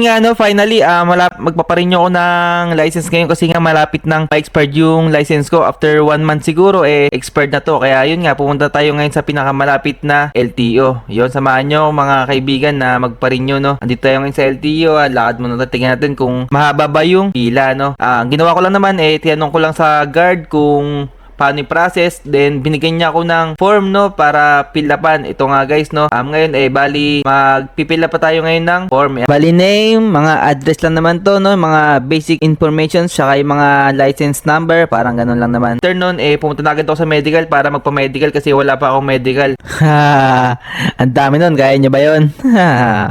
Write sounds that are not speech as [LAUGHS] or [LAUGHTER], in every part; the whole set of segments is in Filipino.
yun nga no, finally ah malap magpaparenew ako ng license ngayon kasi nga malapit nang ma-expired yung license ko after one month siguro eh expired na to. Kaya yun nga pupunta tayo ngayon sa pinakamalapit na LTO. Yun samahan nyo mga kaibigan na magparenew no. Andito tayo ngayon sa LTO, ah, lakad muna natin tingnan natin kung mahaba ba yung pila no. Ang ginawa ko lang naman eh tinanong ko lang sa guard kung paano i-process. Then, binigyan niya ako ng form, no, para pilapan. Ito nga, guys, no. Um, ngayon, eh, bali, magpipila pa tayo ngayon ng form. Bali name, mga address lang naman to, no, mga basic information, saka yung mga license number, parang ganun lang naman. After nun, eh, pumunta na agad ako sa medical para magpa-medical kasi wala pa akong medical. [LAUGHS] Ha, ang dami nun, kaya nyo ba yun?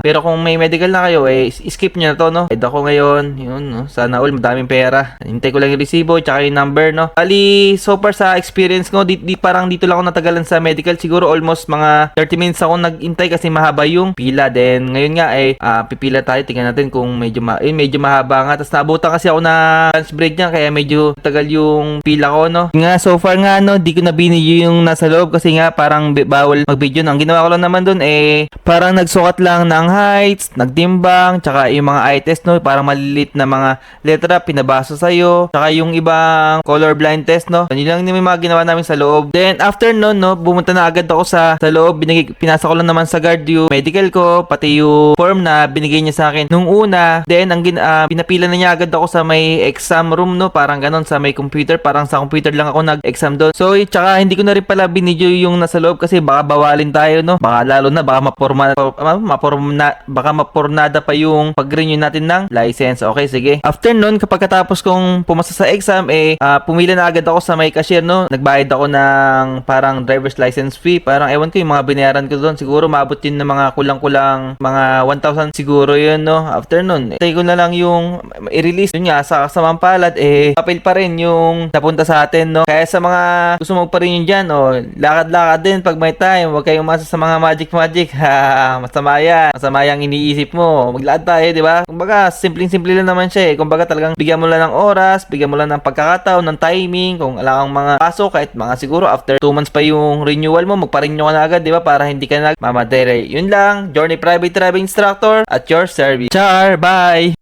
Pero kung may medical na kayo, eh, skip nyo na to, no. Ed ako ngayon, yun, no, sana all, madaming pera. Hintay ko lang yung resibo, tsaka yung number, no. Bali, so far sa experience ko, di, di parang dito lang ako natagalan sa medical. Siguro almost mga 30 minutes ako nagintay kasi mahaba yung pila. Then ngayon nga eh ah, pipila tayo. Tingnan natin kung medyo ma eh, medyo mahaba nga. Tapos nabutan kasi ako na lunch break niya kaya medyo tagal yung pila ko no. Nga so far nga no, di ko na binidyo yung nasa loob kasi nga parang bawal mag-video. Ang ginawa ko lang naman doon eh parang nagsukat lang ng heights, nagtimbang, tsaka yung mga eye test no, parang malilit na mga letra pinabasa sa'yo. Tsaka yung ibang color blind test no. Yun lang yung mga ginawa namin sa loob. Then after nun no, bumunta na agad ako sa, sa loob. Binigay, pinasa ko lang naman sa guard yung medical ko, pati yung form na binigay niya sa akin nung una. Then ang gin, ah, pinapila na niya agad ako sa may exam room no, parang ganon sa may computer, parang sa computer lang ako nag-exam doon. So, y- tsaka hindi ko na rin pala binidyo yung nasa loob kasi baka bawalin tayo no. Baka lalo na baka maporma ma- maporma baka mapornada pa yung pag-renew natin ng license. Okay, sige. After nun, kapag katapos kong pumasa sa exam, eh, ah, pumila na agad ako sa may cashier, no? Nagbayad ako ng parang driver's license fee. Parang, ewan ko, yung mga binayaran ko doon. Siguro, maabot yun ng mga kulang-kulang mga 1,000 siguro yun, no? After nun, eh, ko na lang yung i-release. Yun nga, sa kasamang palad, eh, papel pa rin yung napunta sa atin, no? Kaya sa mga gusto mo pa rin yun dyan, oh, lakad-lakad din pag may time. Huwag kayong umasa sa mga magic-magic. [LAUGHS] Ha, masama yan. Masama yung iniisip mo. Maglakad tayo, di ba? Kumbaga, simpleng-simple lang naman siya eh. Kumbaga talagang bigyan mo lang ng oras, bigyan mo lang ng pagkakataon, ng timing, kung alam kang mga pasok, kahit mga siguro after 2 months pa yung renewal mo, magpa-renew ka na agad, di ba? Para hindi ka nagmamadere. Yun lang, Journey Private Driving Instructor at your service. Char, bye!